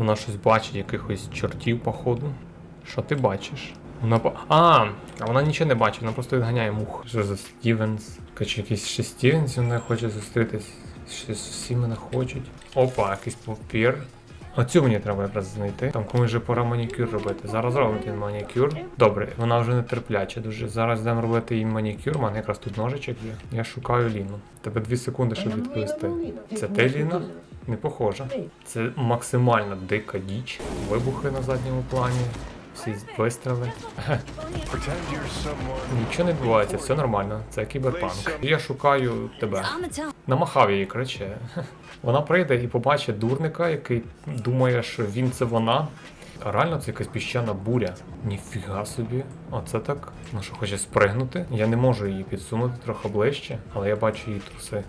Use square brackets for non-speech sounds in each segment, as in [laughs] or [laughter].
Вона щось бачить, якихось чортів, походу. Що ти бачиш? Вона. А, а вона нічого не бачить, вона просто відганяє мух. Що за Стівенс? Каче якийсь ще Стівенс зі мною хоче зустрітись. Щось всі мене хочуть. Опа, якийсь папір. Оцю мені треба якраз знайти. Там комусь вже пора манікюр робити. Зараз робимо він манікюр. Добре, вона вже не терпляча дуже. Зараз йдемо робити їй манікюр. У мене якраз тут ножичок є. Я шукаю Ліну. Тебе дві секунди, щоб відповісти. Це ти Ліна? Не похоже. Це максимально дика діч. Вибухи на задньому плані. Всі вистріли. Нічого не відбувається, все нормально. Це кіберпанк. Я шукаю тебе. Намахав її, коротше. Вона прийде і побачить дурника, який думає, що він це вона. А реально це якась піщана буря. Ніфіга собі. Оце так. Ну що хоче спригнути. Я не можу її підсунути трохи ближче, але я бачу її труси.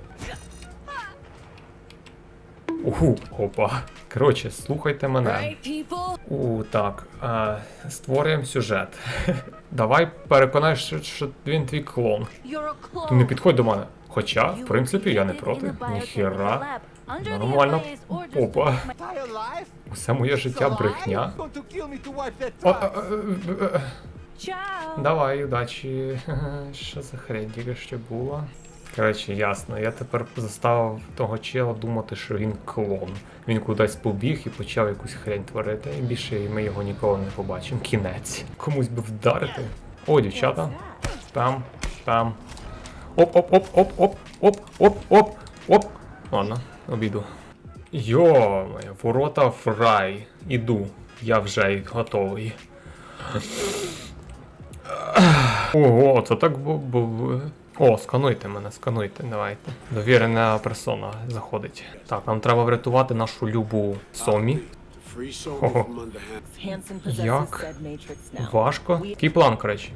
У опа. Коротше, слухайте мене. У так. Е, створюємо сюжет. [laughs] Давай переконай, що, він твій клон. Ти не підходь до мене. Хоча, в принципі, я не проти. Ніхера. Нормально. Опа. Усе моє життя брехня. О, о. Давай, удачі. [laughs] Що за хрень тільки ще було? Коротше, ясно. Я тепер заставив того чела думати, що він клон. Він кудись побіг і почав якусь хрень творити. І більше ми його ніколи не побачимо. Кінець. Комусь би вдарити. О, дівчата. Там, там. Оп, оп, оп, оп, оп, оп, оп, оп, оп. Ладно, обіду. Йо, ворота в рай. Іду. Я вже готовий. Ого, це так бу- О, скануйте мене, скануйте, давайте. Довірена персона заходить. Так, нам треба врятувати нашу любу Сомі. Hansen Як? Важко. Який план, коротше.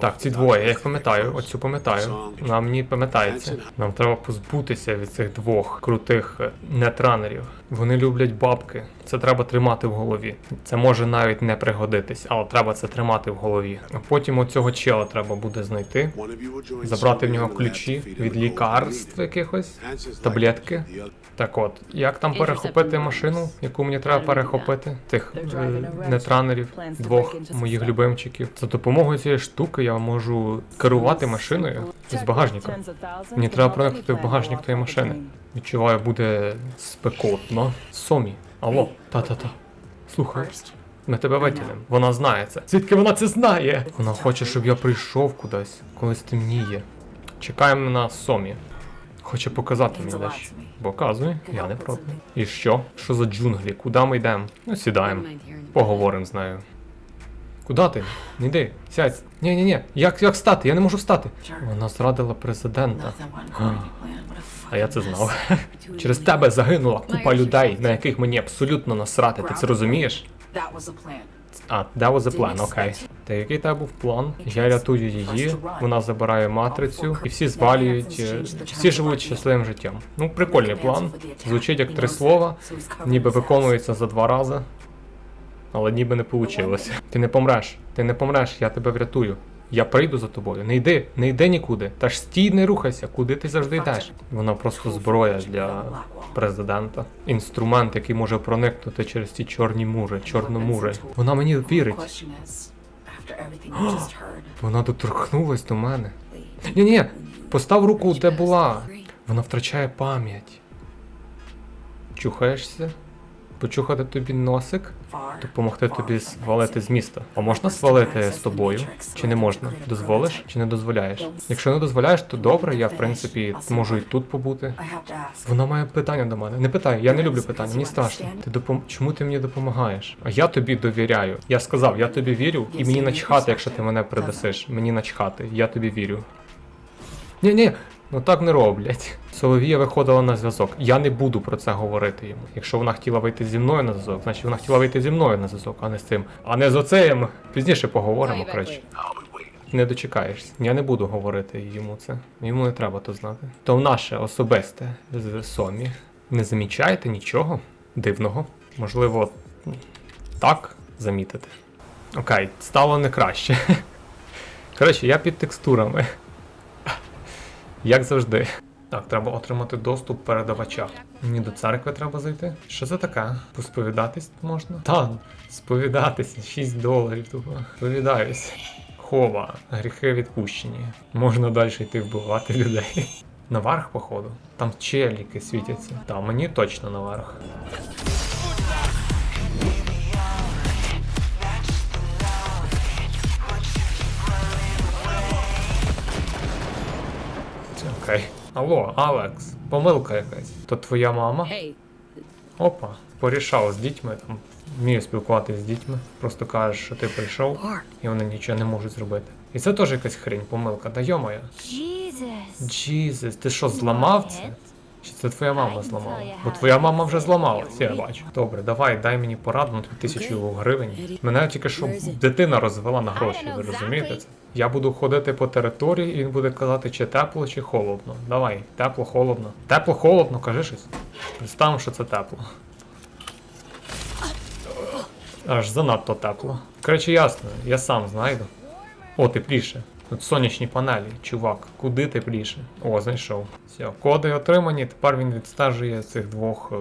Так, ці двоє, я їх пам'ятаю, оцю пам'ятаю. Нам мені пам'ятається. Нам треба позбутися від цих двох крутих е, нетранерів. Вони люблять бабки. Це треба тримати в голові. Це може навіть не пригодитись, але треба це тримати в голові. А потім оцього чела треба буде знайти, забрати в нього ключі від лікарств якихось. Таблетки. Так от, як там перехопити машину, яку мені треба перехопити? Тих е, нетранерів, двох моїх любимчиків. За допомогою цієї штуки я можу керувати машиною з багажника. Мені треба проникнути в багажник тієї машини. Відчуваю, буде спекотно. Сомі, алло, та-та-та. Слухай, ми тебе витягнемо. Вона знає це. Звідки вона це знає? Вона хоче, щоб я прийшов кудись, коли стемніє. Чекаємо на Сомі. Хоче показати мені дещо. Показуй, я не проти. І що? Що за джунглі? Куди ми йдемо? Ну, сідаємо. Поговоримо з нею. Куди ти? Не йди, сядь. Ні, ні, ні. Як, як встати? Я не можу встати. Вона зрадила президента. А я це знав. [laughs] Через тебе загинула купа людей, на яких мені абсолютно насрати. Ти це розумієш? А, that was a plan, окей. Та який тебе був план? Я рятую її, вона забирає матрицю, і всі звалюють, е, всі живуть щасливим життям. Ну, прикольний план. Звучить як три слова, ніби виконується за два рази. Але ніби не вийшло. Ти не помреш, ти не помреш, я тебе врятую. Я прийду за тобою. Не йди, не йди нікуди. Та ж стій, не рухайся, куди ти завжди йдеш. Вона просто зброя для президента. Інструмент, який може проникнути через ці чорні мури, чорномури. Вона мені вірить. [gasps] Вона доторкнулась до мене. Ні, ні, постав руку, де була. Вона втрачає пам'ять. Чухаєшся? Почухати тобі носик? Допомогти тобі свалити з міста. А можна свалити з тобою? Чи не можна? Дозволиш чи не дозволяєш? Якщо не дозволяєш, то добре, я в принципі можу і тут побути. Вона має питання до мене. Не питай, я не люблю питання, мені страшно. Ти допом... Чому ти мені допомагаєш? А я тобі довіряю. Я сказав, я тобі вірю, і мені начхати, якщо ти мене придасиш. Мені начхати, я тобі вірю. Ні, ні, ну так не роблять. Соловія виходила на зв'язок. Я не буду про це говорити йому. Якщо вона хотіла вийти зі мною на зв'язок, значить вона хотіла вийти зі мною на зв'язок, а не з цим. А не з оцеєм. Пізніше поговоримо, коротше. Не дочекаєшся. Я не буду говорити йому це. Йому не треба то знати. То наше особисте з Сомі. Не замічаєте нічого дивного. Можливо, так замітити. Окей, стало не краще. [laughs] Коротше, я під текстурами. Як завжди. Так, треба отримати доступ передавача. Мені до церкви треба зайти. Що це таке? Посповідатись можна? Та, сповідатися, 6 доларів тупо. Сповідаюсь. Хова, гріхи відпущені. Можна далі йти вбивати людей. Наверх, походу. Там челіки світяться. Та мені точно наверх. Окей. Алло, Алекс, помилка якась. То твоя мама? Опа, порішав з дітьми там. Вмію спілкуватися з дітьми. Просто кажеш, що ти прийшов, і вони нічого не можуть зробити. І це теж якась хрень, помилка. Да. Jesus. Джізус, ти що, зламав це? Чи це твоя мама зламала? Бо твоя мама вже fix зламалась, я бачу. Добре, давай, дай мені пораду на тисячу гривень. Мене тільки що дитина розвела на гроші, ви розумієте це? Я буду ходити по території, і він буде казати, чи тепло, чи холодно. Давай, тепло, холодно. Тепло, холодно, кажи щось. Представимо, що це тепло. Аж занадто тепло. Коротше, ясно, я сам знайду. О, тепліше. Тут сонячні панелі, чувак, куди тепліше? О, знайшов. Все, коди отримані, тепер він відстежує цих двох е,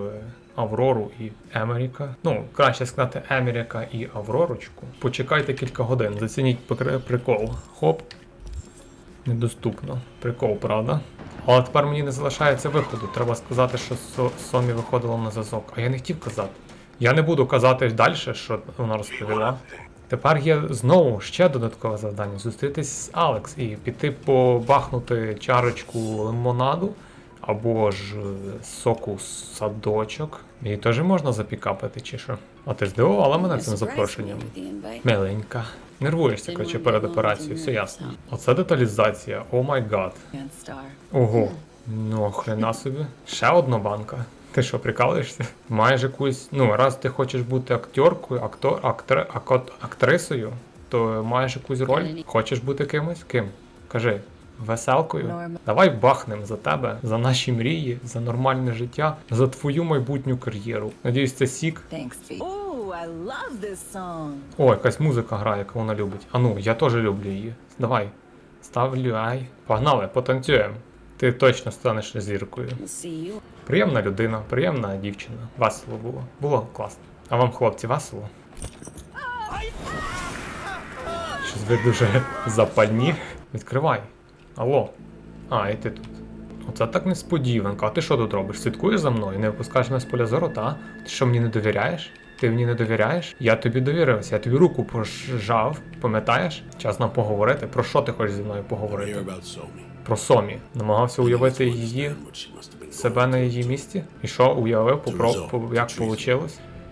Аврору і Емеріка. Ну, краще сказати Емеріка і Авророчку. Почекайте кілька годин, зацініть прикол. Хоп. Недоступно. Прикол, правда? Але тепер мені не залишається виходу. Треба сказати, що Со- Сомі виходила на зв'язок. А я не хотів казати. Я не буду казати далі, що вона розповіла. Тепер є знову ще додаткове завдання зустрітись з Алекс і піти побахнути чарочку лимонаду або ж е, соку садочок. Її теж можна запікапити, чи що? А ти здивувала мене цим запрошенням? Миленька. Нервуєшся, коротше, перед операцією, все ясно. Оце деталізація, о май гад. Ого. Ну, хрена собі. Ще одна банка. Ти що, прикалуєшся? Маєш якусь. Ну, раз ти хочеш бути акторкою, актор, акот, актрисою, то маєш якусь роль. Хочеш бути кимось? Ким? Кажи. Веселкою? Норма. Давай бахнем за тебе, за наші мрії, за нормальне життя, за твою майбутню кар'єру. Надіюсь, це сік. Thanks, I love this song. О, якась музика грає, яку вона любить. А ну, я теж люблю її. Давай. Ставлю ай. Погнали, потанцюємо. Ти точно станеш зіркою. Приємна людина, приємна дівчина. Весело було. Було класно. А вам, хлопці, весело? Щось ви дуже запальні. Відкривай. Алло. А, і ти тут. Оце так несподіванка. А ти що тут робиш? Слідкуєш за мною? Не випускаєш мене з поля зору, та? Ти що мені не довіряєш? Ти мені не довіряєш? Я тобі довірився, я тобі руку пожав, пам'ятаєш? Час нам поговорити. Про що ти хочеш зі мною поговорити? Про Сомі. Намагався уявити її себе на її місці? І що уявив, попро... по- як вийшло?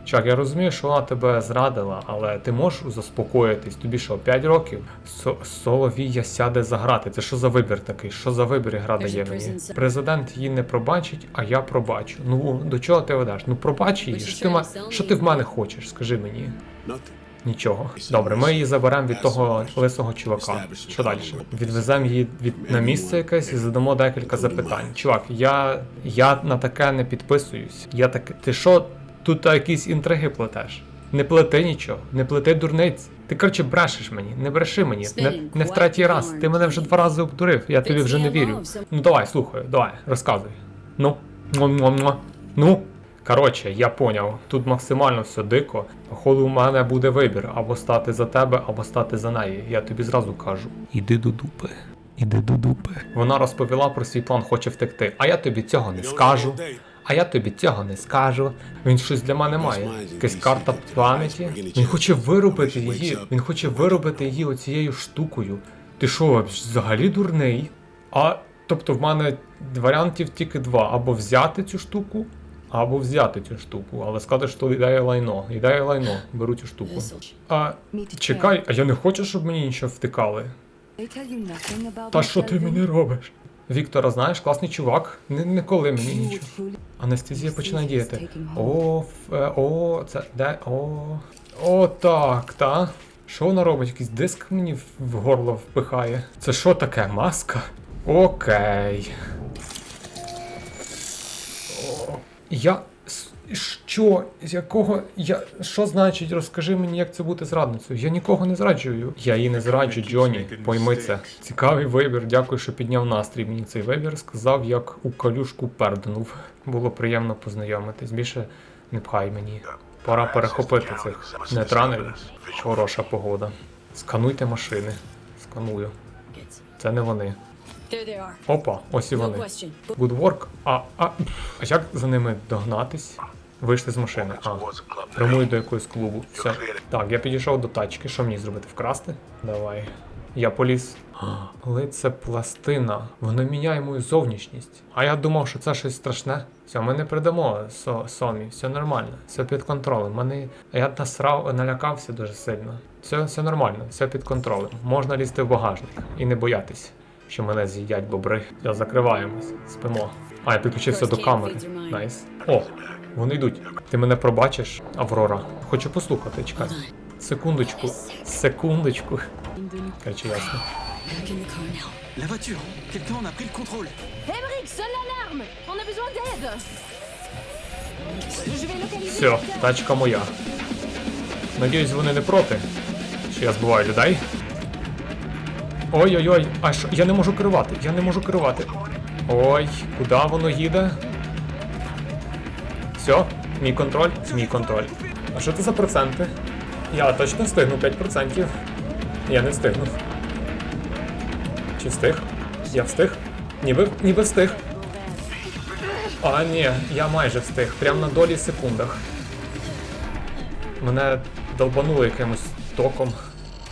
Чак, я розумію, що вона тебе зрадила, але ти можеш заспокоїтись. Тобі що, 5 років? Со- Соловія сяде за грати. Це що за вибір такий? Що за вибір гра дає мені? Президент її не пробачить, а я пробачу. Ну до чого ти ведеш? Ну пробач її. Що ти, ма... що ти в мене хочеш? Скажи мені. Нічого. Добре, ми її заберемо від того лисого чувака. Що далі? Відвеземо її від на місце якесь і задамо декілька запитань. Чувак, я, я на таке не підписуюсь. Я так. Ти що тут якісь інтриги плетеш? Не плети нічого, не плети дурниць. Ти коротше брешеш мені, не бреши мені. Не, не в третій раз. Ти мене вже два рази обдурив, я тобі вже не вірю. Ну давай, слухаю, давай, розказуй. Ну, Муа-муа-муа. ну. Коротше, я поняв, тут максимально все дико. Походу, у мене буде вибір або стати за тебе, або стати за неї. Я тобі зразу кажу. Іди до дупи. Іди до дупи. Вона розповіла про свій план, хоче втекти. А я тобі цього не скажу. А я тобі цього не скажу. Він щось для мене має. Якась карта пам'яті. Він хоче виробити її. Він хоче виробити її оцією штукою. Ти що, взагалі дурний? А тобто в мене варіантів тільки два: або взяти цю штуку, або взяти цю штуку. Але сказати, що ідея лайно. Ідея лайно. Беру цю штуку. А чекай, а я не хочу, щоб мені нічого втикали. Та що ти мені робиш? Віктора, знаєш, класний чувак. Не, не коли мені нічого. Анестезія починає діяти. О, е, о, це де? О. О, так, та. Що вона робить? Якийсь диск мені в горло впихає. Це що таке? Маска? Окей. Я. Що? З якого. Я... Що значить? Розкажи мені, як це бути зрадницею? Я нікого не зраджую. Я її не зраджу, Джоні. Пойми це. Цікавий вибір. Дякую, що підняв настрій. Мені цей вибір сказав, як у калюшку перднув. Було приємно познайомитись. Більше не пхай мені. Пора перехопити цих нетранерів. Хороша погода. Скануйте машини. Сканую. Це не вони. Опа, ось і вони. question. Woodwork. А, а, а як за ними догнатись? Вийшли з машини. А, прямують до якогось клубу. Все. Так, я підійшов до тачки. Що мені зробити? Вкрасти? Давай. Я поліз. Але це пластина. Воно міняє мою зовнішність. А я думав, що це щось страшне. Все, ми не придамо со, Сомі, все нормально, все під контролем. Мене я насрав, налякався дуже сильно. Все, все нормально, все під контролем. Можна лізти в багажник і не боятись, що мене з'їдять бобри. Я закриваємось, спимо. А, я підключився до камери. Найс. О, вони йдуть. Ти мене пробачиш, Аврора. Хочу послухати, чекай. Секундочку, секундочку. Короче, ясно. La voiture Quelqu'un en a pris le contrôle Emmerich, sonne l'alarme On a besoin d'aide Je vais localiser Все, тачка моя. Надіюсь, вони не проти, що я збиваю людей. Ой-ой-ой, а що? Я не можу керувати, я не можу керувати. Ой, куди воно їде? Все, мій контроль, мій контроль. А що це за проценти? Я точно встигну 5%. Я не встигнув. Чи встиг? Я встиг? Ніби, ніби встиг. А, ні, я майже встиг, прямо на долі секундах. Мене долбануло якимось током,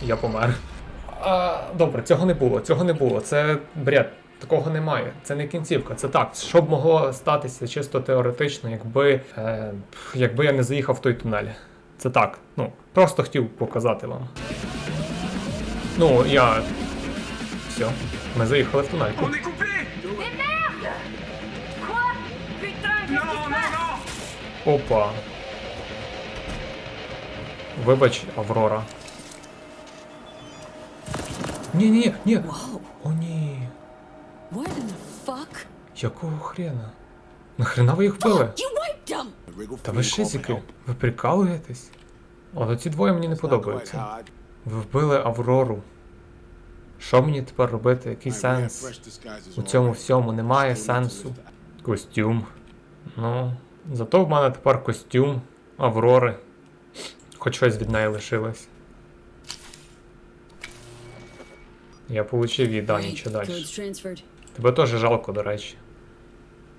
я помер. А, добре, цього не було, цього не було. Це бред. Такого немає. Це не кінцівка, це так. Що б могло статися чисто теоретично, якби, е, якби я не заїхав в той тунель. Це так. Ну, просто хотів показати вам. Ну, я. Все. Ми заїхали в passe Опа. Вибач, Аврора. Ні, ні, ні. О, ні. Якого хрена? Нахрена ви їх вбили? Та ви шизики, ви прикалуєтесь? От ці двоє мені не подобаються. Ви вбили Аврору. Що мені тепер робити? Який сенс? У цьому всьому немає сенсу. Костюм. Ну, зато в мене тепер костюм Аврори. Хоч щось від неї лишилось. Я получив її дані, чи далі. Тебе теж жалко, до речі.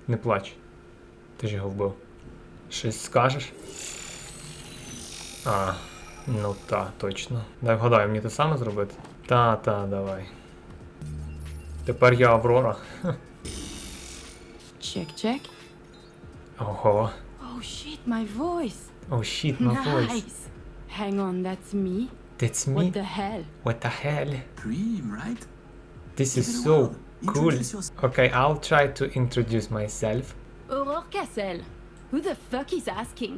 Не плач. Ти ж його вбив. Щось скажеш? А, ну та, точно. Дай вгадаю, мені те саме зробити? Та, та, давай. Тепер я Аврора. [laughs] Check. Ого. Oh shit, my voice Oh shit, my voice. Hang on, that's me? That's What me? the hell What the hell? Puis, right This Give is it a so whirl. cool. Introduce yourself. Okay, I'll try to introduce myself. Aurore Cassel Who the fuck is asking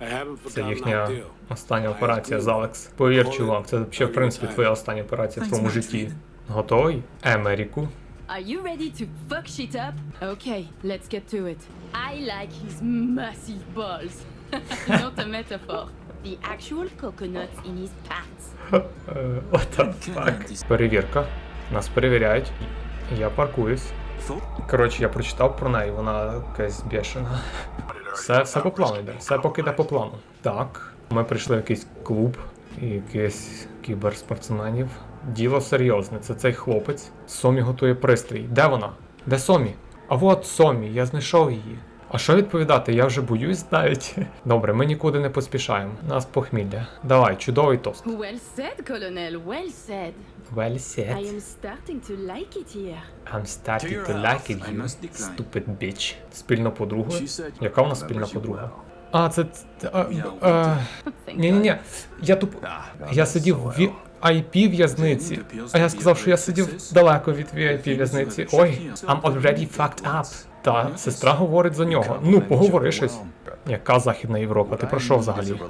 I haven't Це forgotten our їхня deal. остання операція з Алекс. Повір, чувак, це взагалі, в принципі, твоя остання операція в твоєму житті. Готовий? Емеріку. Are you ready to fuck shit up? Okay, let's get to it. I like his massive balls. [laughs] Not a metaphor. The actual coconuts in his pants. [laughs] What the fuck? Перевірка. Нас перевіряють. Я паркуюсь. Коротше, я прочитав про неї, вона якась бешена. Все, все по плану йде, все поки йде по плану. Так, ми прийшли в якийсь клуб, якийсь кіберспортсменів. Діло серйозне, це цей хлопець. Сомі готує пристрій. Де вона? Де Сомі? А от Сомі, я знайшов її. А що відповідати? Я вже боюсь навіть. Добре, ми нікуди не поспішаємо. Нас похмілля. Давай, чудовий тост. Well said, Colonel, well said. Well I said. am starting to like it here. I'm starting To like it I you, stupid bitch. Спільна подруга? Яка у нас I спільна подруга? А, це. це, а, Yeah, а, Thank ні, ні, God. ні. Я туп. Я сидів в VIP в'язниці. А я сказав, що я сидів далеко від VIP в'язниці. Ой, I'm already fucked up. Та сестра говорить за нього. Ну, поговори щось. Яка Західна Європа? Ти про що взагалі?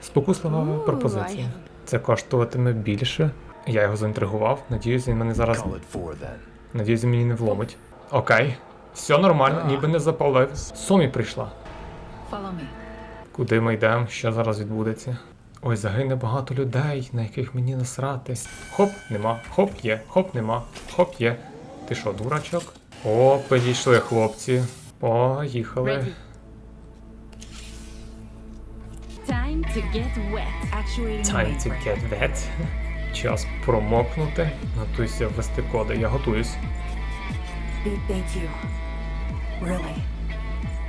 Спокуслива пропозиція. Це коштуватиме більше. Я його заінтригував. Надіюсь, він мене зараз. Надіюсь, він мені не вломить. Окей. Все нормально, ніби не запалив. Сомі прийшла. Куди ми йдемо? Що зараз відбудеться? Ой, загине багато людей, на яких мені насрати. Хоп, нема, хоп є, хоп нема, хоп є. Ти що, дурачок? О, підійшли хлопці. Поїхали. Time to get wet. Time to get wet. Час промокнути. Готуйся ввести коди. Я готуюсь. Thank you. Really.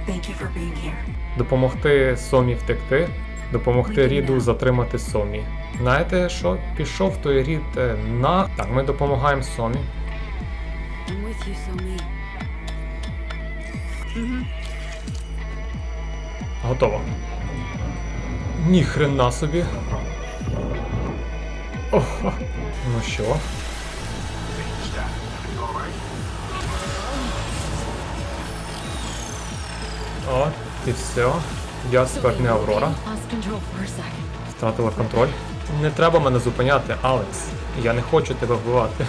Thank you for being here. Допомогти Сомі втекти, допомогти Ріду затримати Сомі. Знаєте що? Пішов той Рід е, на. Так, ми допомагаємо Сомі. Готово. Ніхрена собі. Ого. Ну що? О, і все. Я тепер Аврора. Втратила контроль. Не треба мене зупиняти, Алекс. Я не хочу тебе вбивати.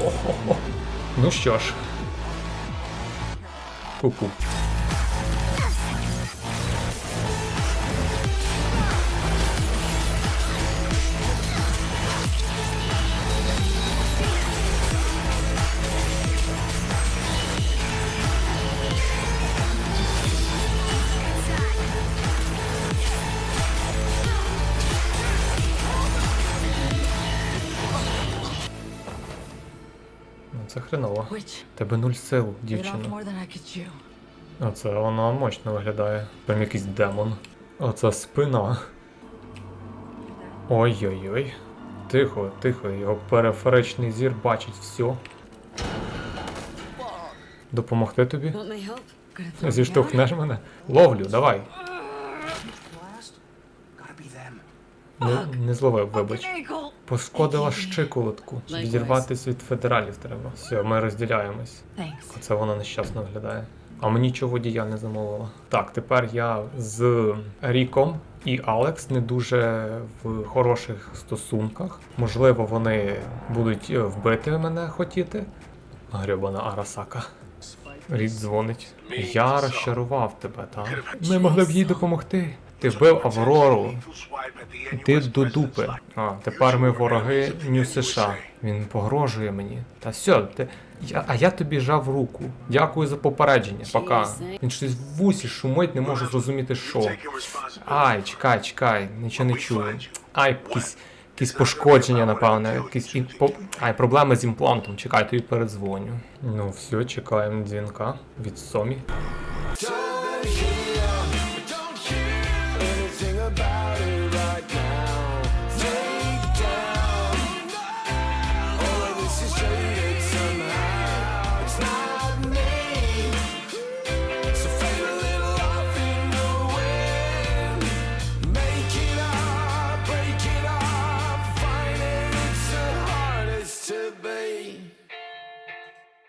Ого. Ну що ж. Пу-пу. Тебе нуль сил, дівчина. Оце вона мощно виглядає. Прям якийсь демон. Оце спина. Ой-ой-ой. Тихо, тихо, його периферичний зір бачить все. Допомогти тобі? Зіштовхнеш мене? Ловлю, давай. Не, не зловив, вибач. Пошкодила щиколотку. Likewise. Відірватися від федералів треба. Все, ми розділяємось. Оце вона нещасно виглядає. А мені чого водія не замовила. Так, тепер я з Ріком і Алекс не дуже в хороших стосунках. Можливо, вони будуть е, вбити мене хотіти. Грьобана Арасака. Рік дзвонить. Я розчарував тебе, так? Ми могли б їй допомогти. Ти вбив Аврору. Ти до дупи. А, тепер ми вороги Нью США. Він погрожує мені. Та все, ти. Я, а я тобі жав руку. Дякую за попередження. Пока. Він щось в вусі шумить, не можу зрозуміти, що. Ай, чекай, чекай, нічого не чую. Ай, якісь, якісь пошкодження, напевне. Якісь і по... Ай, проблеми з імплантом. Чекай, тобі передзвоню. Ну, все, чекаємо дзвінка від Сомі.